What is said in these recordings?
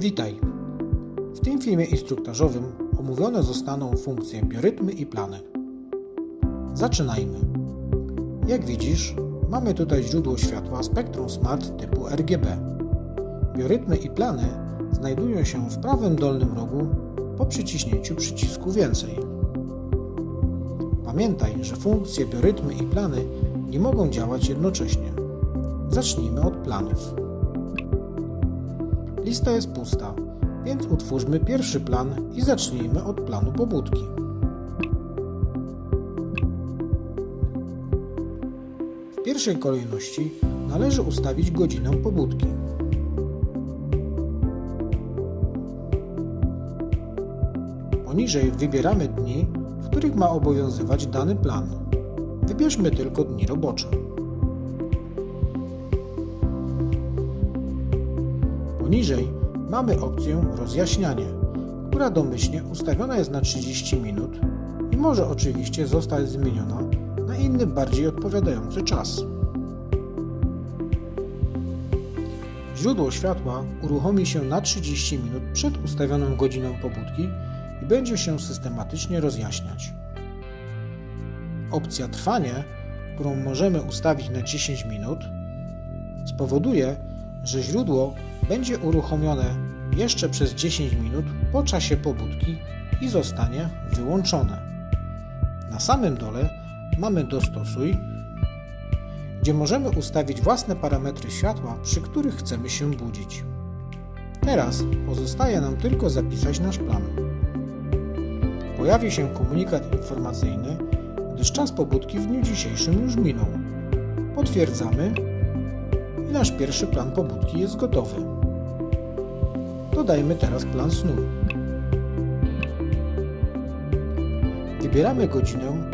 Witaj! W tym filmie instruktażowym omówione zostaną funkcje biorytmy i plany. Zaczynajmy. Jak widzisz, mamy tutaj źródło światła spektrum smart typu RGB. Biorytmy i plany znajdują się w prawym dolnym rogu po przyciśnięciu przycisku więcej. Pamiętaj, że funkcje biorytmy i plany nie mogą działać jednocześnie. Zacznijmy od planów. Lista jest pusta, więc utwórzmy pierwszy plan i zacznijmy od planu pobudki. W pierwszej kolejności należy ustawić godzinę pobudki. Poniżej wybieramy dni, w których ma obowiązywać dany plan. Wybierzmy tylko dni robocze. Poniżej mamy opcję rozjaśnianie, która domyślnie ustawiona jest na 30 minut i może oczywiście zostać zmieniona na inny bardziej odpowiadający czas. Źródło światła uruchomi się na 30 minut przed ustawioną godziną pobudki i będzie się systematycznie rozjaśniać. Opcja trwanie, którą możemy ustawić na 10 minut, spowoduje, że źródło będzie uruchomione jeszcze przez 10 minut po czasie pobudki i zostanie wyłączone. Na samym dole mamy dostosuj, gdzie możemy ustawić własne parametry światła, przy których chcemy się budzić. Teraz pozostaje nam tylko zapisać nasz plan. Pojawi się komunikat informacyjny, gdyż czas pobudki w dniu dzisiejszym już minął. Potwierdzamy i nasz pierwszy plan pobudki jest gotowy. Dodajmy teraz plan snu. Wybieramy godzinę,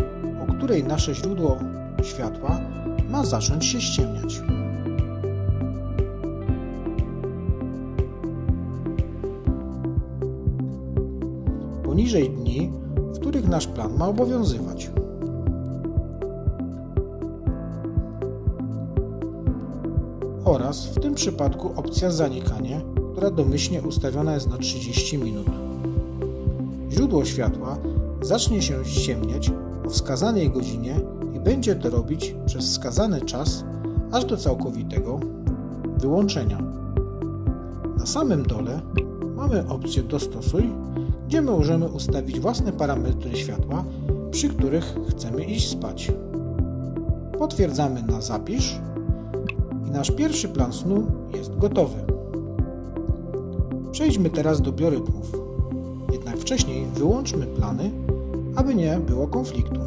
o której nasze źródło światła ma zacząć się ściemniać. Poniżej dni, w których nasz plan ma obowiązywać. oraz w tym przypadku opcja zanikanie, która domyślnie ustawiona jest na 30 minut. Źródło światła zacznie się ściemniać o wskazanej godzinie i będzie to robić przez wskazany czas aż do całkowitego wyłączenia. Na samym dole mamy opcję Dostosuj, gdzie możemy ustawić własne parametry światła, przy których chcemy iść spać. Potwierdzamy na Zapisz i nasz pierwszy plan snu jest gotowy. Przejdźmy teraz do biorytmów. Jednak wcześniej wyłączmy plany, aby nie było konfliktu.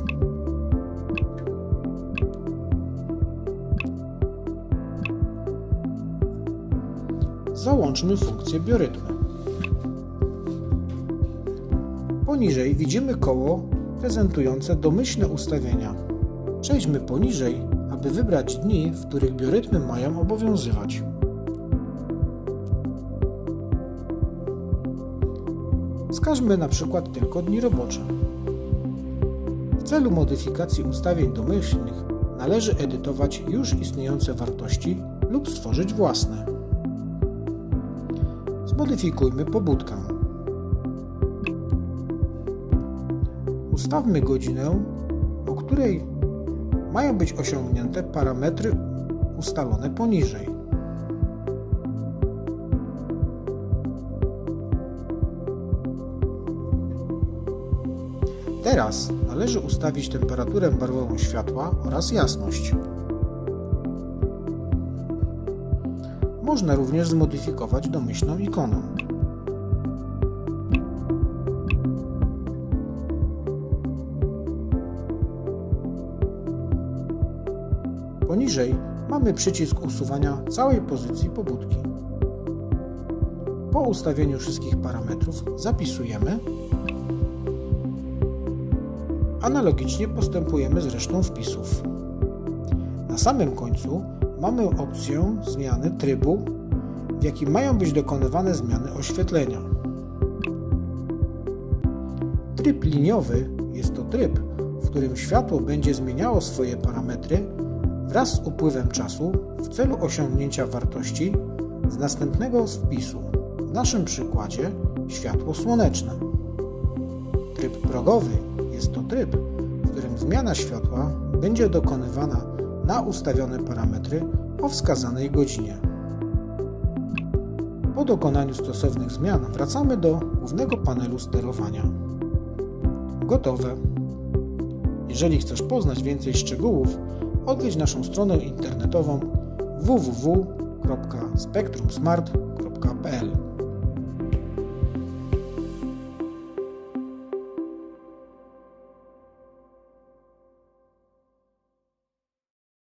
Załączmy funkcję biorytmy. Poniżej widzimy koło prezentujące domyślne ustawienia. Przejdźmy poniżej aby wybrać dni, w których biorytmy mają obowiązywać. Wskażmy na przykład tylko dni robocze. W celu modyfikacji ustawień domyślnych należy edytować już istniejące wartości lub stworzyć własne. Zmodyfikujmy pobudkę. Ustawmy godzinę, o której mają być osiągnięte parametry ustalone poniżej. Teraz należy ustawić temperaturę barwową światła oraz jasność. Można również zmodyfikować domyślną ikonę. Poniżej mamy przycisk usuwania całej pozycji pobudki. Po ustawieniu wszystkich parametrów zapisujemy. Analogicznie postępujemy z resztą wpisów. Na samym końcu mamy opcję zmiany trybu, w jakim mają być dokonywane zmiany oświetlenia. Tryb liniowy jest to tryb, w którym światło będzie zmieniało swoje parametry wraz z upływem czasu w celu osiągnięcia wartości z następnego wpisu W naszym przykładzie światło słoneczne. Tryb progowy jest to tryb, w którym zmiana światła będzie dokonywana na ustawione parametry o wskazanej godzinie. Po dokonaniu stosownych zmian wracamy do głównego panelu sterowania. Gotowe. Jeżeli chcesz poznać więcej szczegółów, odwiedź naszą stronę internetową www.spektrumsmart.pl